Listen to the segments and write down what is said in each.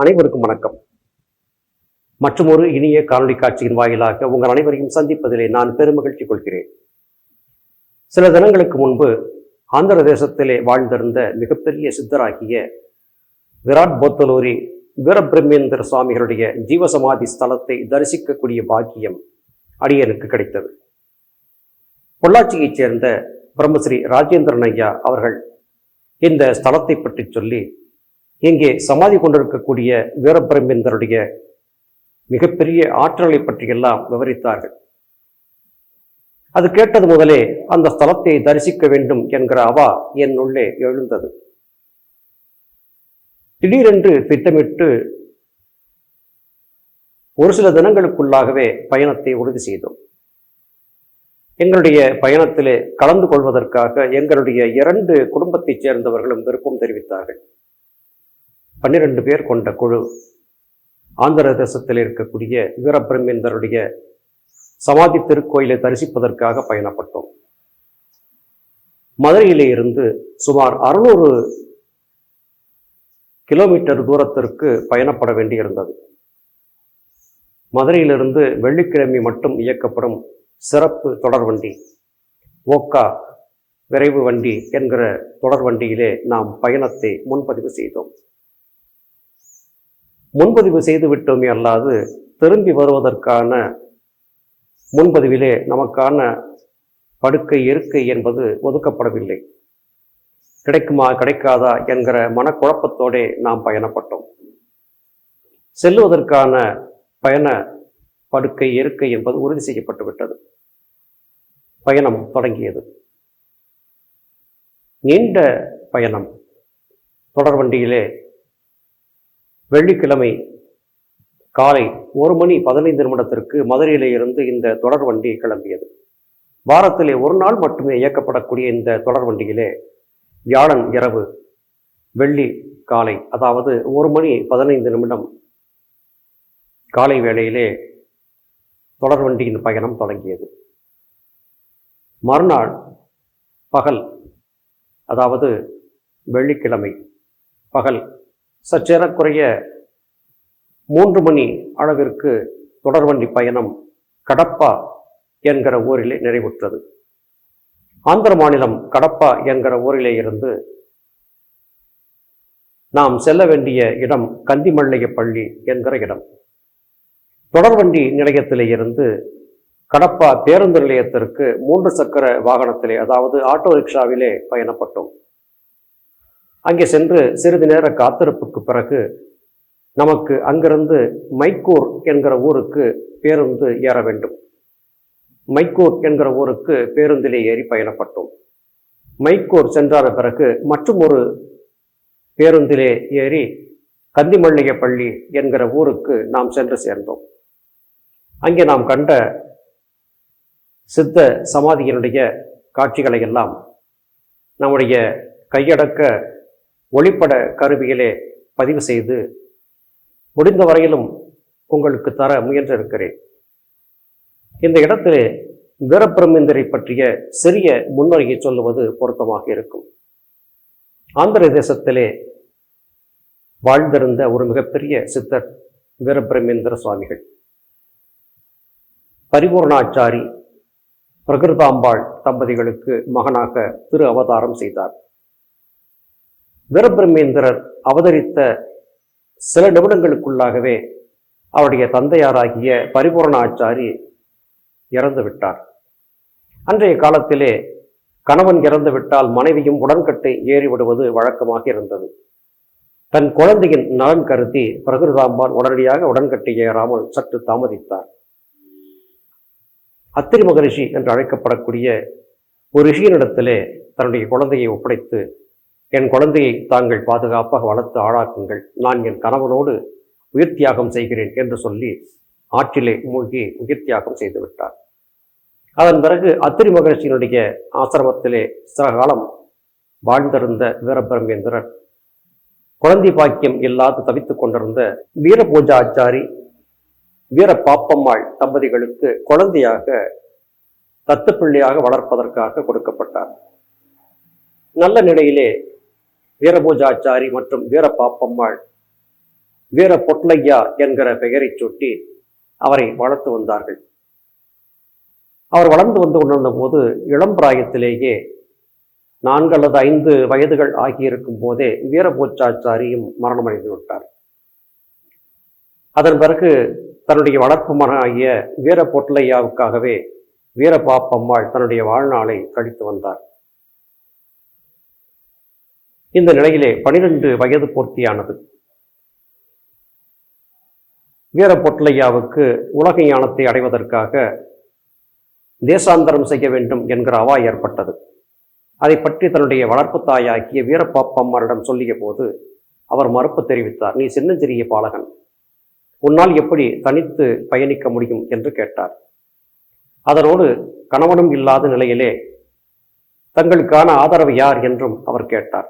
அனைவருக்கும் வணக்கம். மற்றும் ஒரு இனிய காணொலி காட்சியின் வாயிலாக உங்கள் அனைவரையும் சந்திப்பதிலே நான் பெருமகிழ்ச்சி கொள்கிறேன். சில தினங்களுக்கு முன்பு ஆந்திர தேசத்திலே வாழ்ந்திருந்த மிகப்பெரிய சித்தராகிய விராட் போத்தலூரி வீரபிரமேந்திர சுவாமிகளுடைய ஜீவசமாதி ஸ்தலத்தை தரிசிக்கக்கூடிய பாக்கியம் அடியனுக்கு கிடைத்தது. பொள்ளாச்சியைச் சேர்ந்த பிரம்மஸ்ரீ ராஜேந்திரன் ஐயா அவர்கள் இந்த ஸ்தலத்தை பற்றி சொல்லி இங்கே சமாதி கொண்டிருக்கக்கூடிய வீரபிரமேந்தருடைய மிகப்பெரிய ஆற்றலை பற்றியெல்லாம் விவரித்தார்கள். அது கேட்டது முதலே அந்த ஸ்தலத்தை தரிசிக்க வேண்டும் என்கிற அவா என் உள்ளே எழுந்தது. திடீரென்று திட்டமிட்டு ஒரு சில தினங்களுக்குள்ளாகவே பயணத்தை உறுதி செய்தோம். எங்களுடைய பயணத்திலே கலந்து கொள்வதற்காக எங்களுடைய இரண்டு குடும்பத்தைச் சேர்ந்தவர்களும் விருப்பம் தெரிவித்தார்கள். பன்னிரண்டு பேர் கொண்ட குழு ஆந்திர தேசத்தில் இருக்கக்கூடிய வீரபிரமேந்தருடைய சமாதி திருக்கோயிலை தரிசிப்பதற்காக பயணப்பட்டோம். மதுரையிலே இருந்து சுமார் அறுநூறு கிலோமீட்டர் தூரத்திற்கு பயணப்பட வேண்டியிருந்தது. மதுரையிலிருந்து வெள்ளிக்கிழமை மட்டும் இயக்கப்படும் சிறப்பு தொடர்வண்டி ஓக்கா விரைவு வண்டி என்கிற தொடர்வண்டியிலே நாம் பயணத்தை முன்பதிவு செய்தோம். முன்பதிவு செய்து விட்டோமே அல்லாது திரும்பி வருவதற்கான முன்பதிவிலே நமக்கான படுக்கை இருக்கை என்பது ஒதுக்கப்படவில்லை. கிடைக்குமா கிடைக்காதா என்கிற மனக்குழப்பத்தோடே நாம் பயணப்பட்டோம். செல்லுவதற்கான பயண படுக்கை இருக்கை என்பது உறுதி செய்யப்பட்டு விட்டது பயணம் தொடங்கியது. நீண்ட பயணம். தொடர்வண்டியிலே வெள்ளிக்கிழமை காலை ஒரு மணி பதினைந்து நிமிடத்திற்கு மதுரையிலே இருந்து இந்த தொடர்வண்டி கிளம்பியது. வாரத்திலே ஒரு நாள் மட்டுமே இயக்கப்படக்கூடிய இந்த தொடர்வண்டியிலே வியாழன் இரவு வெள்ளி காலை அதாவது ஒரு மணி பதினைந்து நிமிடம் காலை வேளையிலே தொடர்வண்டியின் பயணம் தொடங்கியது. மறுநாள் பகல் அதாவது வெள்ளிக்கிழமை பகல் சற்றேறக்குறைய மூன்று மணி அளவிற்கு தொடர்வண்டி பயணம் கடப்பா என்கிற ஊரிலே நிறைவுற்றது. ஆந்திர மாநிலம் கடப்பா என்கிற ஊரிலே இருந்து நாம் செல்ல வேண்டிய இடம் கந்திமல்லைய பள்ளி என்கிற இடம். தொடர்வண்டி நிலையத்திலே இருந்து கடப்பா பேருந்து நிலையத்திற்கு மூன்று சக்கர வாகனத்திலே அதாவது ஆட்டோ ரிக்ஷாவிலே பயணப்பட்டோம். அங்கே சென்று சிறிது நேர காத்திருப்புக்கு பிறகு நமக்கு அங்கிருந்து மைக்கூர் என்கிற ஊருக்கு பேருந்து ஏற வேண்டும். மைக்கூர் என்கிற ஊருக்கு பேருந்திலே ஏறி பயணப்பட்டோம். மைக்கூர் சென்றாத பிறகு மற்றும் ஒரு பேருந்திலே ஏறி கந்திமல்லிகை பள்ளி என்கிற ஊருக்கு நாம் சென்று சேர்ந்தோம். அங்கே நாம் கண்ட சித்த சமாதியினுடைய காட்சிகளை எல்லாம் நம்முடைய கையடக்க ஒளிப்பட கருவியிலே பதிவு செய்து முடிந்த வரையிலும் உங்களுக்கு தர முயன்றிருக்கிறேன். இந்த இடத்திலே வீரபிரமேந்தரை பற்றிய சிறிய முன்னுரையை சொல்லுவது பொருத்தமாக இருக்கும். ஆந்திர தேசத்திலே வாழ்ந்திருந்த ஒரு மிகப்பெரிய சித்தர் வீரபிரமேந்திர சுவாமிகள். பரிபூர்ணாச்சாரி பிரகிருதாம்பாள் தம்பதிகளுக்கு மகனாக திரு அவதாரம் செய்தார். வீரபிரமேந்திரர் அவதரித்த சில நிமிடங்களுக்குள்ளாகவே அவருடைய தந்தையாராகிய பரிபூரண ஆச்சாரி இறந்து விட்டார். அன்றைய காலத்திலே கணவன் இறந்து விட்டால் மனைவியும் உடன்கட்டை ஏறிவிடுவது வழக்கமாக இருந்தது. தன் குழந்தையின் நலன் கருதி பிரகிருதாம்பாள் உடனடியாக உடன்கட்டை ஏறாமல் சற்று தாமதித்தார். அத்திரி மகரிஷி என்று அழைக்கப்படக்கூடிய ஒரு ரிஷியனிடத்திலே தன்னுடைய குழந்தையை ஒப்படைத்து என் குழந்தையை தாங்கள் பாதுகாப்பாக வளர்த்து ஆளாக்குங்கள். நான் என் கணவனோடு உயிர் தியாகம் செய்கிறேன் என்று சொல்லி ஆற்றிலே மூழ்கி உயிர் தியாகம் செய்து விட்டார் அதன் பிறகு அத்திரி மகரிஷியினுடைய ஆசிரமத்திலே சில காலம் வாழ்ந்திருந்த வீரபிரமேந்திரர் குழந்தை பாக்கியம் இல்லாது தவித்துக் கொண்டிருந்த வீரபூஜாச்சாரி வீர பாப்பம்மாள் தம்பதிகளுக்கு குழந்தையாக தத்துப்பிள்ளையாக வளர்ப்பதற்காக கொடுக்கப்பட்டார். நல்ல நிலையிலே வீரபூஜாச்சாரி மற்றும் வீரபாப்பம்மாள் வீர பொட்லையா என்கிற பெயரைச் சுட்டி அவரை வளர்த்து வந்தார்கள். அவர் வளர்ந்து வந்து கொண்டிருந்த போது இளம் பிராயத்திலேயே நான்கு அல்லது ஐந்து வயதுகள் ஆகியிருக்கும் போதே வீரபூச்சாச்சாரியும் மரணமடைந்து விட்டார். அதன் பிறகு தன்னுடைய வளர்ப்பு மகனாகிய வீர பொட்லையாவுக்காகவே வீரபாப்பம்மாள் தன்னுடைய வாழ்நாளை கழித்து வந்தார். இந்த நிலையிலே பனிரெண்டு வயது பூர்த்தியானது. வீர பொட்லையாவுக்கு உலக ஞானத்தை அடைவதற்காக தேசாந்தரம் செய்ய வேண்டும் என்கிற அவா ஏற்பட்டது. அதை பற்றி தன்னுடைய வளர்ப்பு தாயாகிய வீரப்பாப்பம்மாரிடம் சொல்லிய போது அவர் மறுப்பு தெரிவித்தார். நீ சின்னஞ்சிறிய பாலகன். உன்னால் எப்படி தனித்து பயணிக்க முடியும்? என்று கேட்டார். அதனோடு கணவனும் இல்லாத நிலையிலே தங்களுக்கான ஆதரவு யார் என்றும் அவர் கேட்டார்.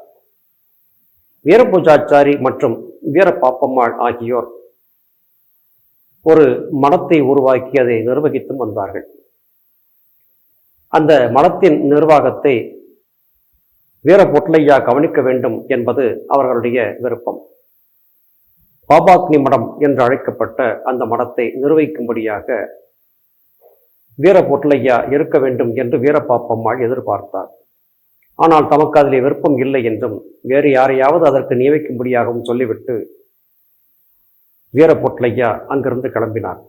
வீரபூஜாச்சாரி மற்றும் வீரபாப்பம்மாள் ஆகியோர் ஒரு மடத்தை உருவாக்கி அதை நிர்வகித்தும் வந்தார்கள். அந்த மடத்தின் நிர்வாகத்தை வீர பொட்லையா கவனிக்க வேண்டும் என்பது அவர்களுடைய விருப்பம். பாபாக்னி மடம் என்று அழைக்கப்பட்ட அந்த மடத்தை நிர்வகிக்கும்படியாக வீர பொட்லையா இருக்க வேண்டும் என்று வீரபாப்பம்மாள் எதிர்பார்த்தார். ஆனால் தமக்கு அதிலே விருப்பம் இல்லை என்றும் வேறு யாரையாவது அதற்கு நியமிக்கும்படியாகவும் சொல்லிவிட்டு வீரப்பொட்லையா அங்கிருந்து கிளம்பினார்.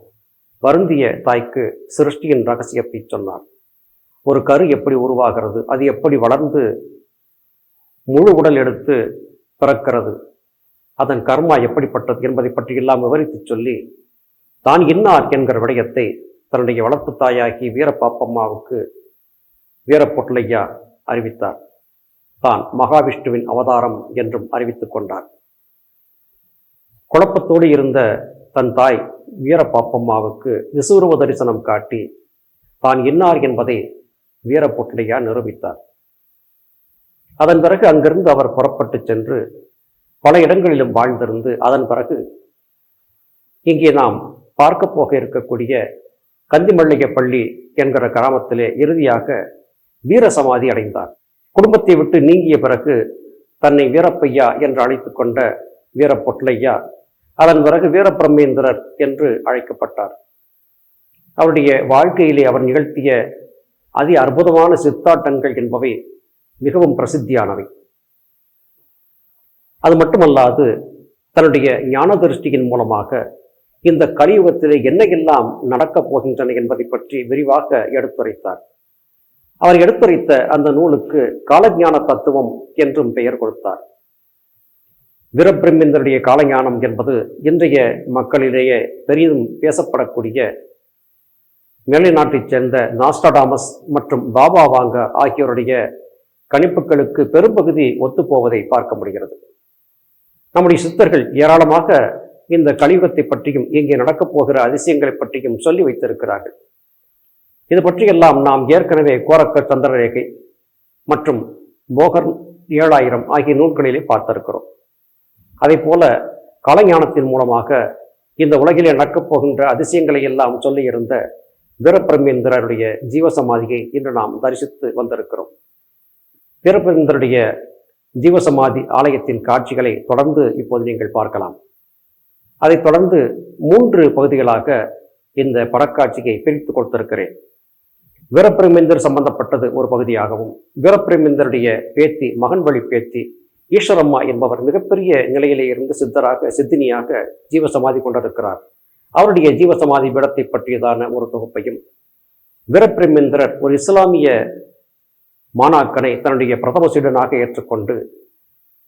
வருந்திய தாய்க்கு சிருஷ்டியின் ரகசியத்தை சொன்னார். ஒரு கரு எப்படி உருவாகிறது அது எப்படி வளர்ந்து முழு உடல் எடுத்து பிறக்கிறது அதன் கர்மா எப்படிப்பட்டது என்பதை பற்றி எல்லாம் விவரித்து சொல்லி தான் இன்னார் என்கிற விடயத்தை தன்னுடைய வளர்ப்பு தாயாகி வீரபாப்பம்மாவுக்கு வீரப்பொட்லையா அறிவித்தார். தான் மகாவிஷ்ணுவின் அவதாரம் என்றும் அறிவித்துக் கொண்டார். குழப்பத்தோடு இருந்த தன் தாய் வீரபாப்பம்மாவுக்கு விசுவருவ தரிசனம் காட்டி தான் இன்னார் என்பதை வீரப்பொட்லையா நிரூபித்தார். அதன் பிறகு அங்கிருந்து அவர் புறப்பட்டு சென்று பல இடங்களிலும் வாழ்ந்திருந்து அதன் பிறகு இங்கே நாம் பார்க்க போக இருக்கக்கூடிய கந்திமல்லிகை பள்ளி என்கிற கிராமத்திலே இறுதியாக வீர சமாதி அடைந்தார். குடும்பத்தை விட்டு நீங்கிய பிறகு தன்னை வீரப்பையா என்று அழைத்துக் கொண்ட வீரப்பொட்லையா அதன் பிறகு வீரபிரமேந்திரர் என்று அழைக்கப்பட்டார். அவருடைய வாழ்க்கையிலே அவர் நிகழ்த்திய அதி அற்புதமான சித்தாட்டங்கள் என்பவை மிகவும் பிரசித்தியானவை. அது மட்டுமல்லாது தன்னுடைய ஞான திருஷ்டியின் மூலமாக இந்த கலியுகத்திலே என்னையெல்லாம் நடக்கப் போகின்றன என்பதை பற்றி விரிவாக எடுத்துரைத்தார். அவர் எடுத்துரைத்த அந்த நூலுக்கு காலஞான தத்துவம் என்றும் பெயர் கொடுத்தார். வீரபிரமேந்தருடைய காலஞானம் என்பது இன்றைய மக்களிடையே பெரிதும் பேசப்படக்கூடிய மேலைநாட்டைச் சேர்ந்த நாஸ்டாடாமஸ் மற்றும் பாபா வாங்க ஆகியோருடைய கணிப்புகளுக்கு பெரும்பகுதி ஒத்துப்போவதை பார்க்க முடிகிறது. நம்முடைய சித்தர்கள் ஏராளமாக இந்த கலியுகத்தை பற்றியும் இங்கே நடக்கப் போகிற அதிசயங்களை பற்றியும் சொல்லி வைத்திருக்கிறார்கள். இது பற்றியெல்லாம் நாம் ஏற்கனவே கோரக்க சந்திரரேகை மற்றும் போகர் ஏழாயிரம் ஆகிய நூல்களிலே பார்த்திருக்கிறோம். அதே போல கலைஞானத்தின் மூலமாக இந்த உலகிலே நடக்கப் போகின்ற அதிசயங்களை எல்லாம் சொல்லியிருந்த வீரபிரமேந்திரருடைய ஜீவசமாதியை இன்று நாம் தரிசித்து வந்திருக்கிறோம். வீரபிரமேந்திரருடைய ஜீவசமாதி ஆலயத்தின் காட்சிகளை தொடர்ந்து இப்போது நீங்கள் பார்க்கலாம். அதைத் தொடர்ந்து மூன்று பகுதிகளாக இந்த படக்காட்சியை பிரித்து கொடுத்திருக்கிறேன். வீரப்பிரமேந்தர் சம்பந்தப்பட்டது ஒரு பகுதியாகவும் வீரப்பிரமேந்தருடைய பேத்தி மகன் வழி பேத்தி ஈஸ்வரம்மா என்பவர் மிகப்பெரிய நிலையிலே இருந்து சித்தராக சித்தினியாக ஜீவசமாதி கொண்டிருக்கிறார். அவருடைய ஜீவசமாதி பீடத்தை பற்றியதான ஒரு தொகுப்பையும் வீரப்பிரமேந்திரர் ஒரு இஸ்லாமிய மாணாக்கனை தன்னுடைய பிரதம சீடனாக ஏற்றுக்கொண்டு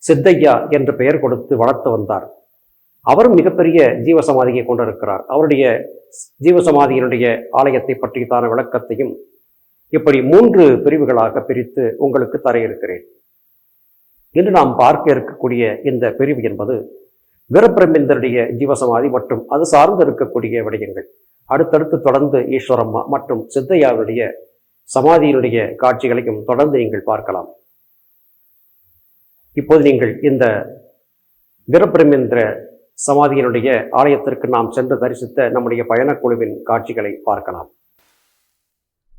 சித்தையா என்று பெயர் கொடுத்து வளர்த்து வந்தார். அவரும் மிகப்பெரிய ஜீவசமாதியை கொண்டிருக்கிறார். அவருடைய ஜீவசமாதியினுடைய ஆலயத்தை பற்றியதான விளக்கத்தையும் இப்படி மூன்று பிரிவுகளாக பிரித்து உங்களுக்கு தர இருக்கிறேன் இன்று நாம் பார்க்க இருக்கக்கூடிய இந்த பிரிவு என்பது வீரபிரமேந்தருடைய ஜீவசமாதி மற்றும் அது சார்ந்து இருக்கக்கூடிய விடயங்கள். அடுத்தடுத்து தொடர்ந்து ஈஸ்வரம்மா மற்றும் சித்தையாவுடைய சமாதியினுடைய காட்சிகளையும் தொடர்ந்து நீங்கள் பார்க்கலாம். இப்போது நீங்கள் இந்த வீரபிரமேந்திர சமாதியினுடைய ஆலயத்திற்கு நாம் சென்று தரிசித்த நம்முடைய பயணக்குழுவின் காட்சிகளை பார்க்கலாம்.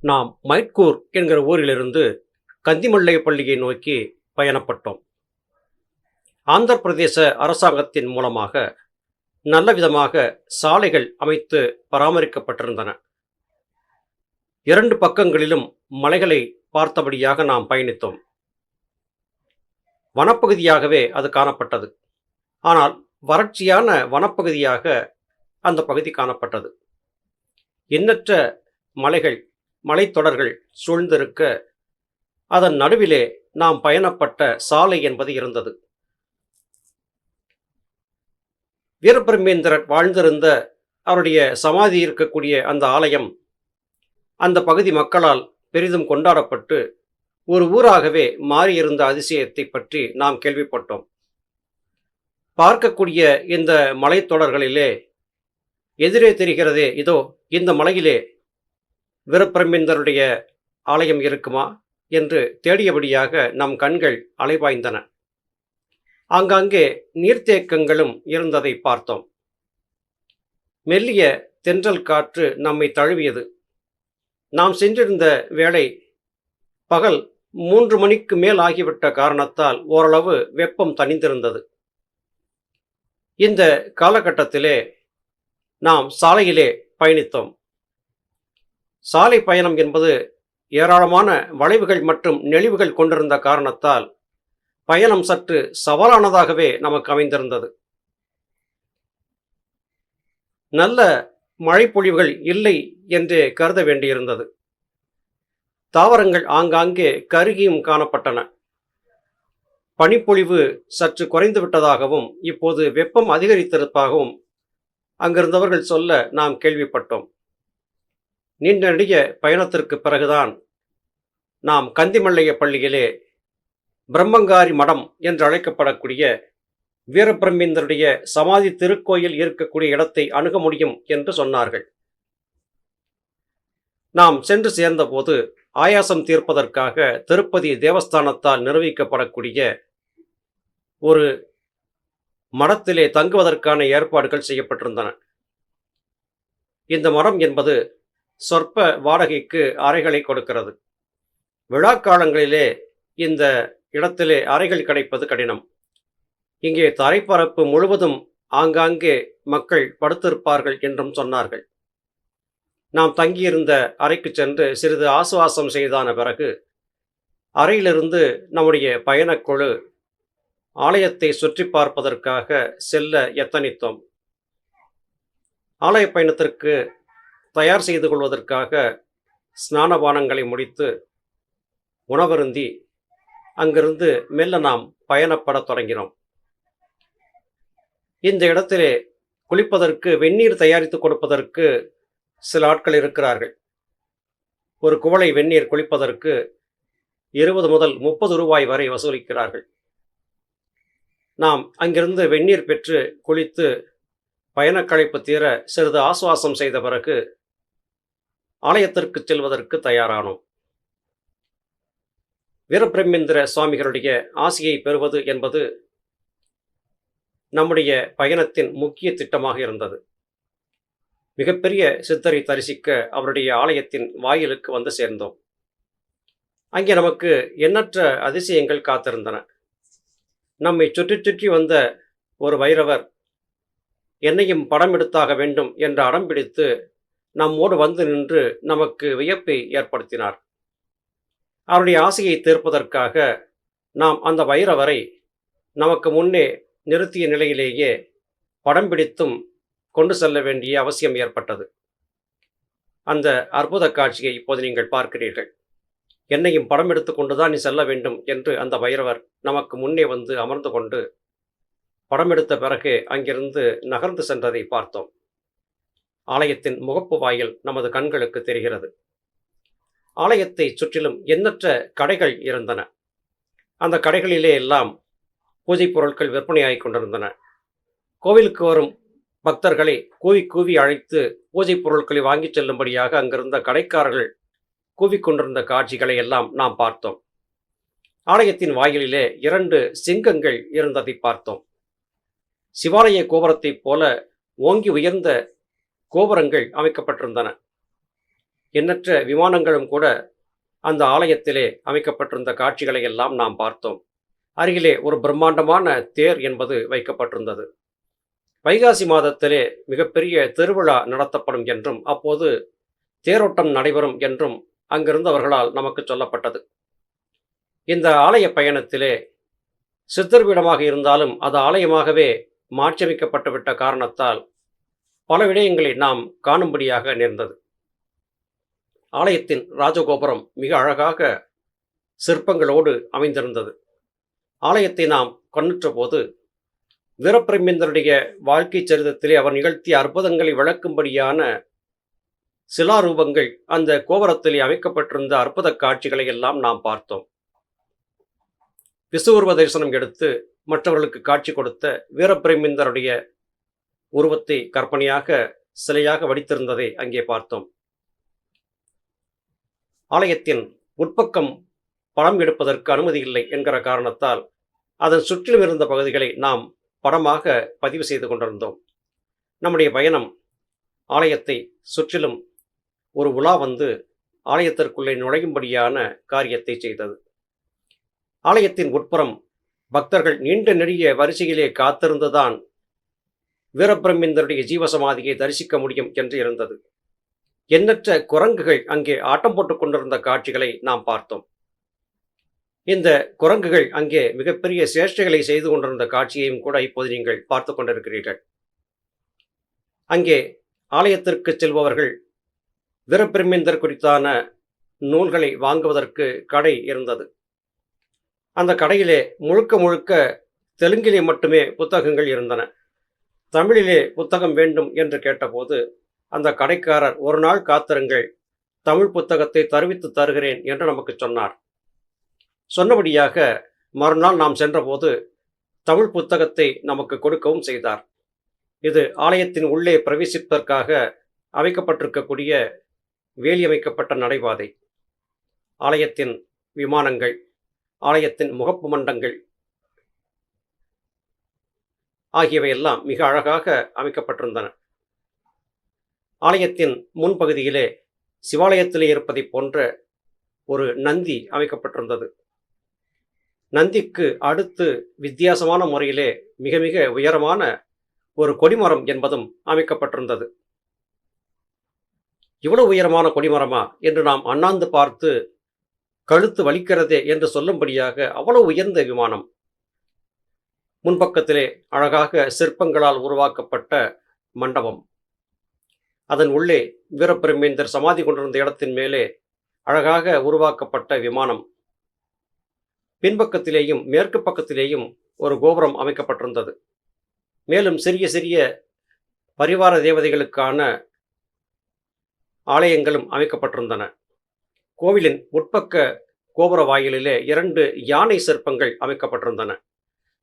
நாம் மைட்கூர் என்கிற ஊரிலிருந்து கந்திமல்லை பள்ளியை நோக்கி பயணப்பட்டோம். ஆந்திர பிரதேச அரசாங்கத்தின் மூலமாக நல்ல விதமாக சாலைகள் அமைத்து பராமரிக்கப்பட்டிருந்தன. இரண்டு பக்கங்களிலும் மலைகளை பார்த்தபடியாக நாம் பயணித்தோம். வனப்பகுதியாகவே அது காணப்பட்டது. ஆனால் வறட்சியான வனப்பகுதியாக அந்த பகுதி காணப்பட்டது. எண்ணற்ற மலைகள் மலைத்தொடர்கள் சூழ்ந்திருக்க அதன் நடுவிலே நாம் பயணப்பட்ட சாலை என்பது இருந்தது. வீரபிரமேந்திரர் வாழ்ந்திருந்த அவருடைய சமாதி இருக்கக்கூடிய அந்த ஆலயம் அந்த பகுதி மக்களால் பெரிதும் கொண்டாடப்பட்டு ஒரு ஊராகவே மாறியிருந்த அதிசயத்தை பற்றி நாம் கேள்விப்பட்டோம். பார்க்கக்கூடிய இந்த மலைத்தொடர்களிலே எதிரே தெரிகிறதே இதோ இந்த மலையிலே வீரபிரமேந்தருடைய ஆலயம் இருக்குமா என்று தேடியபடியாக நம் கண்கள் அலைபாய்ந்தன. ஆங்காங்கே நீர்த்தேக்கங்களும் இருந்ததை பார்த்தோம். மெல்லிய தென்றல் காற்று நம்மை தழுவியது. நாம் சென்றிருந்த வேளை பகல் மூன்று மணிக்கு மேல் ஆகிவிட்ட காரணத்தால் ஓரளவு வெப்பம் தணிந்திருந்தது. இந்த காலகட்டத்திலே நாம் சாலையிலே பயணித்தோம். சாலை பயணம் என்பது ஏராளமான வளைவுகள் மற்றும் நெளிவுகள் கொண்டிருந்த காரணத்தால் பயணம் சற்று சவாலானதாகவே நமக்கு அமைந்திருந்தது. நல்ல மழைப்பொழிவுகள் இல்லை என்று கருத வேண்டியிருந்தது. தாவரங்கள் ஆங்காங்கே கருகியும் காணப்பட்டன. பனிப்பொழிவு சற்று குறைந்து விட்டதாகவும் இப்போது வெப்பம் அதிகரித்திருப்பதாகவும் அங்கிருந்தவர்கள் சொல்ல நாம் கேள்விப்பட்டோம். நீண்ட நெடிய பயணத்திற்கு பிறகுதான் நாம் கந்திமல்லைய பள்ளியிலே பிரம்மங்காரி மடம் என்று அழைக்கப்படக்கூடிய வீரபிரமேந்தருடைய சமாதி திருக்கோயில் இருக்கக்கூடிய இடத்தை அணுக முடியும் என்று சொன்னார்கள். நாம் சென்று சேர்ந்தபோது ஆயாசம் தீர்ப்பதற்காக திருப்பதி தேவஸ்தானத்தால் நிர்வகிக்கப்படக்கூடிய ஒரு மடத்திலே தங்குவதற்கான ஏற்பாடுகள் செய்யப்பட்டிருந்தன. இந்த மடம் என்பது சொற்ப வாடகைக்கு அறைகளை கொடுக்கிறது. விழா காலங்களிலே இந்த இடத்திலே அறைகள் கிடைப்பது கடினம். இங்கே தரைப்பரப்பு முழுவதும் ஆங்காங்கே மக்கள் படுத்திருப்பார்கள் என்றும் சொன்னார்கள். நாம் தங்கியிருந்த அறைக்கு சென்று சிறிது ஆசுவாசம் செய்தான பிறகு அறையிலிருந்து நம்முடைய பயணக்குழு ஆலயத்தை சுற்றி பார்ப்பதற்காக செல்ல எத்தனித்தோம். ஆலய பயணத்திற்கு தயார் செய்து கொள்வதற்காக ஸ்நானபானங்களை முடித்து உணவருந்தி அங்கிருந்து மெல்ல நாம் பயணப்படத் தொடங்கினோம். இந்த இடத்திலே குளிப்பதற்கு வெந்நீர் தயாரித்து கொடுப்பதற்கு சில ஆட்கள் இருக்கிறார்கள். ஒரு குவளை வெந்நீர் குளிப்பதற்கு இருபது முதல் முப்பது ரூபாய் வரை வசூலிக்கிறார்கள். நாம் அங்கிருந்து வெந்நீர் பெற்று குளித்து பயணக்களைப்பு தீர சிறிது ஆசுவாசம் செய்த பிறகு ஆலயத்திற்கு செல்வதற்கு தயாரானோம். வீரபிரமேந்திர சுவாமிகளுடைய ஆசியை பெறுவது என்பது நம்முடைய பயணத்தின் முக்கிய திட்டமாக இருந்தது. மிகப்பெரிய சித்தரை தரிசிக்க அவருடைய ஆலயத்தின் வாயிலுக்கு வந்து சேர்ந்தோம். அங்கே நமக்கு எண்ணற்ற அதிசயங்கள் காத்திருந்தன. நம்மை சுற்றி சுற்றி வந்த ஒரு வைரவர் என்னையும் படம் எடுத்தாக வேண்டும் என்று அடம் பிடித்து நம்மோடு வந்து நின்று நமக்கு வியப்பை ஏற்படுத்தினார். அவருடைய ஆசையை தீர்ப்பதற்காக நாம் அந்த வைரவரை நமக்கு முன்னே நிறுத்திய நிலையிலேயே படம் பிடித்தும் கொண்டு செல்ல வேண்டிய அவசியம் ஏற்பட்டது. அந்த அற்புத காட்சியை இப்போது நீங்கள் பார்க்கிறீர்கள். என்னையும் படம் எடுத்து கொண்டுதான் நீ செல்ல வேண்டும் என்று அந்த வைரவர் நமக்கு முன்னே வந்து அமர்ந்து கொண்டு படம் எடுத்த பிறகு அங்கிருந்து நகர்ந்து சென்றதை பார்த்தோம். ஆலயத்தின் முகப்பு வாயில் நமது கண்களுக்கு தெரிகிறது. ஆலயத்தை சுற்றிலும் எண்ணற்ற கடைகள் இருந்தன. அந்த கடைகளிலே எல்லாம் பூஜை பொருட்கள் விற்பனையாகிக் கொண்டிருந்தன. கோவிலுக்கு வரும் பக்தர்களை கூவி கூவி அழைத்து பூஜை பொருட்களை வாங்கிச் செல்லும்படியாக அங்கிருந்த கடைக்காரர்கள் கூவிக்கொண்டிருந்த காட்சிகளை எல்லாம் நாம் பார்த்தோம். ஆலயத்தின் வாயிலிலே இரண்டு சிங்கங்கள் இருந்ததை பார்த்தோம். சிவாலய கோபுரத்தைப் போல ஓங்கி உயர்ந்த கோபுரங்கள் அமைக்கப்பட்டிருந்தன. எண்ணற்ற விமானங்களும் கூட அந்த ஆலயத்திலே அமைக்கப்பட்டிருந்த காட்சிகளை எல்லாம் நாம் பார்த்தோம். அருகிலே ஒரு பிரம்மாண்டமான தேர் என்பது வைக்கப்பட்டிருந்தது. வைகாசி மாதத்திலே மிகப்பெரிய திருவிழா நடத்தப்படும் என்றும் அப்போது தேரோட்டம் நடைபெறும் என்றும் அங்கிருந்தவர்களால் நமக்கு சொல்லப்பட்டது. இந்த ஆலய பயணத்திலே சித்தர்பீடமாக இருந்தாலும் அது ஆலயமாகவே மாற்றியமைக்கப்பட்டுவிட்ட காரணத்தால் பல விடயங்களை நாம் காணும்படியாக நேர்ந்தது. ஆலயத்தின் ராஜகோபுரம் மிக அழகாக சிற்பங்களோடு அமைந்திருந்தது. ஆலயத்தை நாம் கண்ணுற்ற போது வீரப்பிரமேந்தருடைய வாழ்க்கை சரிதத்திலே அவர் நிகழ்த்திய அற்புதங்களை விளக்கும்படியான சிலாரூபங்கள் அந்த கோபுரத்திலே அமைக்கப்பட்டிருந்த அற்புத காட்சிகளை எல்லாம் நாம் பார்த்தோம். விசுவர்வ தரிசனம் எடுத்து மற்றவர்களுக்கு காட்சி கொடுத்த வீரப்பிரமேந்தருடைய உருவத்தை கற்பனையாக சிலையாக வடித்திருந்ததை அங்கே பார்த்தோம். ஆலயத்தின் உட்பக்கம் படம் எடுப்பதற்கு அனுமதி இல்லை என்கிற காரணத்தால் அதன் சுற்றிலும் இருந்த பகுதிகளை நாம் படமாக பதிவு செய்து கொண்டிருந்தோம். நம்முடைய பயணம் ஆலயத்தை சுற்றிலும் ஒரு உலா வந்து ஆலயத்திற்குள்ளே நுழையும்படியான காரியத்தை செய்தது. ஆலயத்தின் உட்புறம் பக்தர்கள் நீண்ட நெடிய வரிசையிலே காத்திருந்துதான் வீரபிரமிந்தருடைய ஜீவசமாதியை தரிசிக்க முடியும் என்று இருந்தது. எண்ணற்ற குரங்குகள் அங்கே ஆட்டம் போட்டுக் கொண்டிருந்த காட்சிகளை நாம் பார்த்தோம். இந்த குரங்குகள் அங்கே மிகப்பெரிய சேஷ்டைகளை செய்து கொண்டிருந்த காட்சியையும் கூட இப்போது நீங்கள் பார்த்து கொண்டிருக்கிறீர்கள். அங்கே ஆலயத்திற்கு செல்பவர்கள் வீரபிரமிந்தர் குறித்தான நூல்களை வாங்குவதற்கு கடை இருந்தது. அந்த கடையிலே முழுக்க முழுக்க தெலுங்கிலே மட்டுமே புத்தகங்கள் இருந்தன. தமிழிலே புத்தகம் வேண்டும் என்று கேட்டபோது அந்த கடைக்காரர் ஒரு நாள் காத்திருங்கள் தமிழ் புத்தகத்தை தருவித்து தருகிறேன் என்று நமக்கு சொன்னார். சொன்னபடியாக மறுநாள் நாம் சென்றபோது தமிழ் புத்தகத்தை நமக்கு கொடுக்கவும் செய்தார். இது ஆலயத்தின் உள்ளே பிரவேசிப்பதற்காக அமைக்கப்பட்டிருக்கக்கூடிய வேலியமைக்கப்பட்ட நடைபாதை. ஆலயத்தின் விமானங்கள் ஆலயத்தின் முகப்பு மண்டங்கள் ஆகியவையெல்லாம் மிக அழகாக அமைக்கப்பட்டிருந்தன. ஆலயத்தின் முன்பகுதியிலே சிவாலயத்திலே இருப்பதைப் போன்ற ஒரு நந்தி அமைக்கப்பட்டிருந்தது. நந்திக்கு அடுத்து வித்தியாசமான முறையிலே மிக மிக உயரமான ஒரு கொடிமரம் என்பதும் அமைக்கப்பட்டிருந்தது. இவ்வளவு உயரமான கொடிமரமா என்று நாம் அண்ணாந்து பார்த்து கழுத்து வலிக்கிறதே என்று சொல்லும்படியாக அவ்வளவு உயர்ந்த விமானம் முன்பக்கத்திலே அழகாக சிற்பங்களால் உருவாக்கப்பட்ட மண்டபம். அதன் உள்ளே வீரபிரமேந்தர் சமாதி கொண்டிருந்த இடத்தின் மேலே அழகாக உருவாக்கப்பட்ட விமானம். பின்பக்கத்திலேயும் மேற்கு பக்கத்திலேயும் ஒரு கோபுரம் அமைக்கப்பட்டிருந்தது. மேலும் சிறிய சிறிய பரிவார தேவதைகளுக்கான ஆலயங்களும் அமைக்கப்பட்டிருந்தன. கோவிலின் உட்பக்க கோபுர வாயிலிலே இரண்டு யானை சிற்பங்கள் அமைக்கப்பட்டிருந்தன.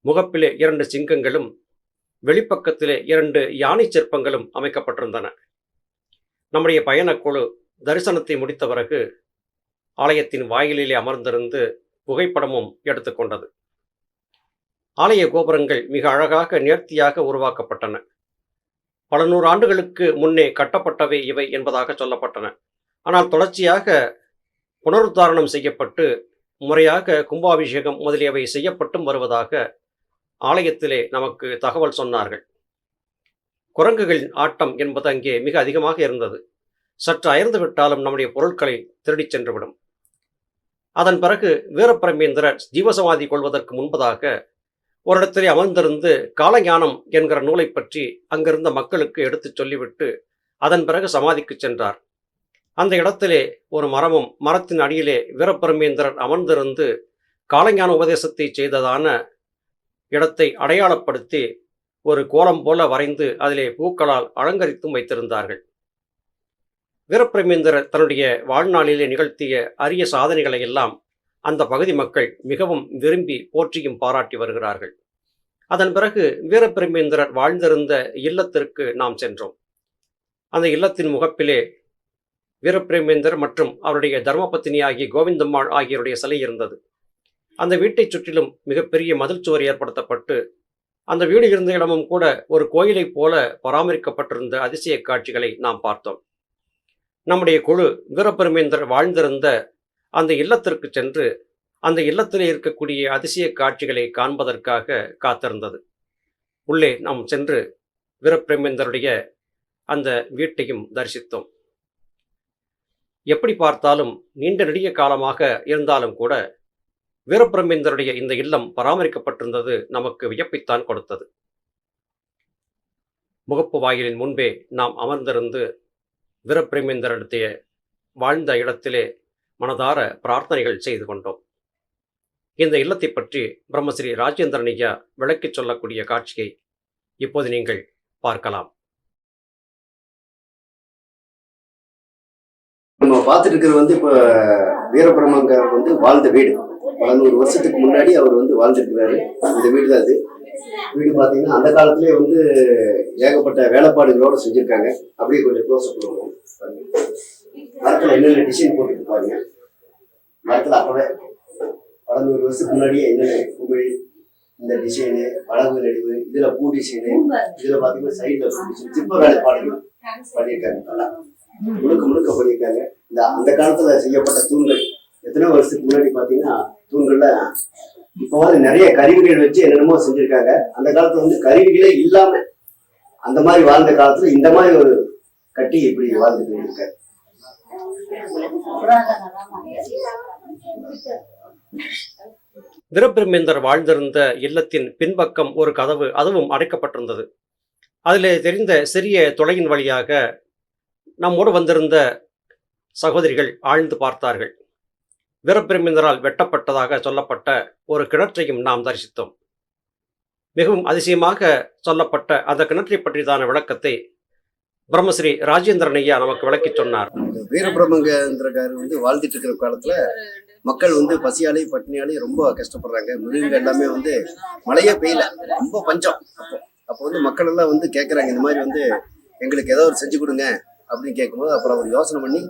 முகப்பிலே இரண்டு சிங்கங்களும் வெளிப்பக்கத்திலே இரண்டு யானை சிற்பங்களும் அமைக்கப்பட்டிருந்தன. நம்முடைய பயணக்குழு தரிசனத்தை முடித்த பிறகு ஆலயத்தின் வாயிலிலே அமர்ந்திருந்து புகைப்படமும் எடுத்துக்கொண்டது ஆலய கோபுரங்கள் மிக அழகாக நேர்த்தியாக உருவாக்கப்பட்டன. பல நூறு ஆண்டுகளுக்கு முன்னே கட்டப்பட்டவை இவை என்பதாக சொல்லப்பட்டன. ஆனால் தொடர்ச்சியாக புனருத்தாரணம் செய்யப்பட்டு முறையாக கும்பாபிஷேகம் முதலியவை செய்யப்பட்டும் வருவதாக ஆலயத்திலே நமக்கு தகவல் சொன்னார்கள். குரங்குகளின் ஆட்டம் என்பது அங்கே மிக அதிகமாக இருந்தது. சற்று அயர்ந்து விட்டாலும் நம்முடைய பொருட்களை திருடிச் சென்றுவிடும். அதன் பிறகு வீரபிரமேந்திரர் ஜீவசமாதி கொள்வதற்கு முன்பதாக ஒரு இடத்திலே அமர்ந்திருந்து காலஞானம் என்கிற நூலை பற்றி அங்கிருந்த மக்களுக்கு எடுத்துச் சொல்லிவிட்டு அதன் பிறகு சமாதிக்கு சென்றார். அந்த இடத்திலே ஒரு மரமும் மரத்தின் அடியிலே வீரபரமேந்திரர் அமர்ந்திருந்து காலஞான உபதேசத்தை செய்ததான இடத்தை அடையாளப்படுத்தி ஒரு கோலம் போல வரைந்து அதிலே பூக்களால் அலங்கரித்தும் வைத்திருந்தார்கள். வீரப்பிரமேந்திரர் தன்னுடைய வாழ்நாளிலே நிகழ்த்திய அரிய சாதனைகளை எல்லாம் அந்த பகுதி மக்கள் மிகவும் விரும்பி போற்றியும் பாராட்டி வருகிறார்கள். அதன் பிறகு வீரபிரமேந்திரர் வாழ்ந்திருந்த இல்லத்திற்கு நாம் சென்றோம். அந்த இல்லத்தின் முகப்பிலே வீரபிரமேந்தர் மற்றும் அவருடைய தர்மபத்தினி ஆகிய கோவிந்தம்மாள் ஆகியோருடைய சிலை இருந்தது. அந்த வீட்டைச் சுற்றிலும் மிகப்பெரிய மதில் சுவர் ஏற்படுத்தப்பட்டு அந்த வீடு இருந்த இடமும் கூட ஒரு கோயிலைப் போல பராமரிக்கப்பட்டிருந்த அதிசய காட்சிகளை நாம் பார்த்தோம். நம்முடைய குழு வீரபெருமேந்தர் வாழ்ந்திருந்த அந்த இல்லத்திற்கு சென்று அந்த இல்லத்திலே இருக்கக்கூடிய அதிசய காட்சிகளை காண்பதற்காக காத்திருந்தது. உள்ளே நாம் சென்று வீரபிரமேந்தருடைய அந்த வீட்டையும் தரிசித்தோம். எப்படி பார்த்தாலும் நீண்ட நெடிய காலமாக இருந்தாலும் கூட வீரபிரமேந்தருடைய இந்த இல்லம் பராமரிக்கப்பட்டிருந்தது நமக்கு வியப்பைத்தான் கொடுத்தது. முகப்பு வாயிலின் முன்பே நாம் அமர்ந்திருந்து வீரபிரமேந்தரிடத்தைய வாழ்ந்த இடத்திலே மனதார பிரார்த்தனைகள் செய்து கொண்டோம். இந்த இல்லத்தை பற்றி பிரம்மஸ்ரீ ராஜேந்திரன் ஐயா விளக்கிச் சொல்லக்கூடிய காட்சியை இப்போது நீங்கள் பார்க்கலாம். நம்ம பார்த்துட்டு இருக்கிறது வந்து இப்போ வீரபிரமங்கார் வந்து வாழ்ந்த வீடு. பல நூறு வருஷத்துக்கு முன்னாடி அவர் வந்து வாழ்ந்துருக்கிறாரு. இந்த வீடு தான் இது. வீடு பார்த்தீங்கன்னா அந்த காலத்திலே வந்து ஏகப்பட்ட வேலைப்பாடுகளோடு செஞ்சுருக்காங்க. அப்படியே கொஞ்சம் க்ளோஸ் பண்ணுவோம் மரத்தில் என்னென்ன டிசைன் போட்டுருப்பாங்க மரத்தில் அப்பவே பல நூறு வருஷத்துக்கு முன்னாடியே என்னென்ன குமிழ் இந்த டிசைனு அழகு நடிவு இதுல பூ டிசைனு இதுல பாத்தீங்கன்னா சைடுல சிற்ப வேலைப்பாடுகள் பண்ணியிருக்காங்க நல்லா. முழுக்க முழுக்க பண்ணியிருக்காங்க இந்த அந்த காலத்துல செய்யப்பட்ட தூண்கள் எத்தனை வருஷத்துக்கு முன்னாடி பாத்தீங்கன்னா தூண்கள்ல இப்போவாது நிறைய கருவிகள் வச்சு என்னென்னமோ செஞ்சிருக்காங்க. அந்த காலத்துல வந்து கருவிகளே இல்லாம அந்த மாதிரி வாழ்ந்த காலத்துல இந்த மாதிரி ஒரு கட்டி இப்படி வாழ்ந்துட்டு இருக்காரு வீரபிரமேந்தர் வாழ்ந்திருந்த இல்லத்தின் பின்பக்கம் ஒரு கதவு அதுவும் அடைக்கப்பட்டிருந்தது. அதிலே தெரிந்த சிறிய துளையின் வழியாக நம்மோடு வந்திருந்த சகோதரிகள் ஆழ்ந்து பார்த்தார்கள். வீரப்பிரமிந்தரால் வெட்டப்பட்டதாக சொல்லப்பட்ட ஒரு கிணற்றையும் நாம் தரிசித்தோம். மிகவும் அதிசயமாக சொல்லப்பட்ட அந்த கிணற்றை பற்றியதான விளக்கத்தை பிரம்மஸ்ரீ ராஜேந்திரன் ஐயா நமக்கு விளக்கிச் சொன்னார். வீரபிரமங்கேந்திரகார் வந்து வாழ்ந்துட்டு இருக்கிற காலத்துல மக்கள் வந்து பசியாலே பட்டினியாலே ரொம்ப கஷ்டப்படுறாங்க. மிருகங்கள் எல்லாமே வந்து மழையே பெய்யல. ரொம்ப பஞ்சம் அப்போ. அப்போ வந்து மக்கள் எல்லாம் வந்து கேட்குறாங்க இந்த மாதிரி வந்து எங்களுக்கு ஏதோ ஒரு செஞ்சு கொடுங்க. அப்படின்னு கேட்கும்போது அப்புறம் அவர் யோசனை பண்ணி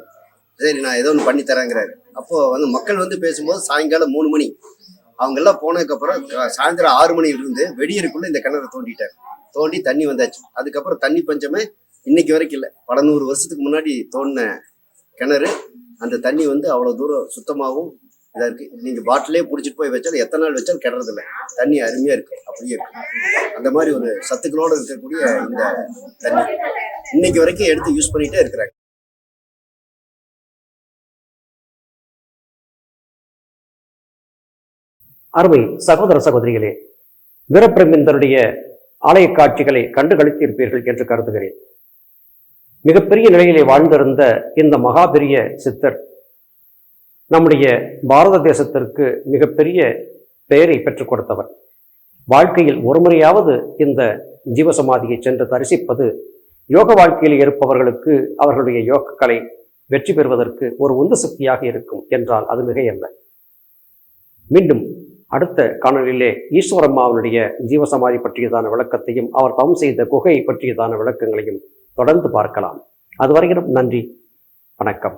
சரி நான் ஏதோ ஒன்று பண்ணி தரேங்கிறாரு. அப்போது வந்து மக்கள் வந்து பேசும்போது சாயங்காலம் மூணு மணி. அவங்கெல்லாம் போனதுக்கப்புறம் சாயந்தரம் ஆறு மணியிலிருந்து வெடியருக்குள்ளே இந்த கிணறு தோண்டிட்டார். தோண்டி தண்ணி வந்தாச்சு. அதுக்கப்புறம் தண்ணி பஞ்சமே இன்னைக்கு வரைக்கும் இல்லை. பல நூறு வருஷத்துக்கு முன்னாடி தோண்டின கிணறு அந்த தண்ணி வந்து அவ்வளோ தூரம் சுத்தமாகவும் இதாக இருக்கு. நீங்க பாட்டிலே பிடிச்சிட்டு போய் வச்சாலும் எத்தனை நாள் வச்சாலும் கிடறதில்ல. தண்ணி அருமையா இருக்கு. அப்படியே இருக்கு. அந்த மாதிரி ஒரு சத்துக்களோட இருக்கக்கூடிய இந்த தண்ணி. இன்னைக்கு வரைக்கும் எடுத்து யூஸ் பண்ணிட்டே இருக்கிறாங்க. அருமை சகோதர சகோதரிகளே வீரபிரமிந்தருடைய ஆலய காட்சிகளை கண்டு களித்திருப்பீர்கள் என்று கருதுகிறேன். மிகப்பெரிய நிலையிலே வாழ்ந்திருந்த இந்த மகாபெரிய சித்தர் நம்முடைய பாரத தேசத்திற்கு மிகப்பெரிய பெயரை பெற்றுக் கொடுத்தவர். வாழ்க்கையில் ஒருமுறையாவது இந்த ஜீவசமாதியை சென்று தரிசிப்பது யோக வாழ்க்கையில் இருப்பவர்களுக்கு அவர்களுடைய யோகக்கலை வெற்றி பெறுவதற்கு ஒரு உந்து சக்தியாக இருக்கும் என்றால் அது மிகையல்ல. மீண்டும் அடுத்த காணொலியிலே ஈஸ்வரம்மாவனுடைய ஜீவசமாதி பற்றியதான விளக்கத்தையும் அவர் தவம் செய்த குகை பற்றியதான விளக்கங்களையும் தொடர்ந்து பார்க்கலாம். அதுவரையிலும் நன்றி வணக்கம்.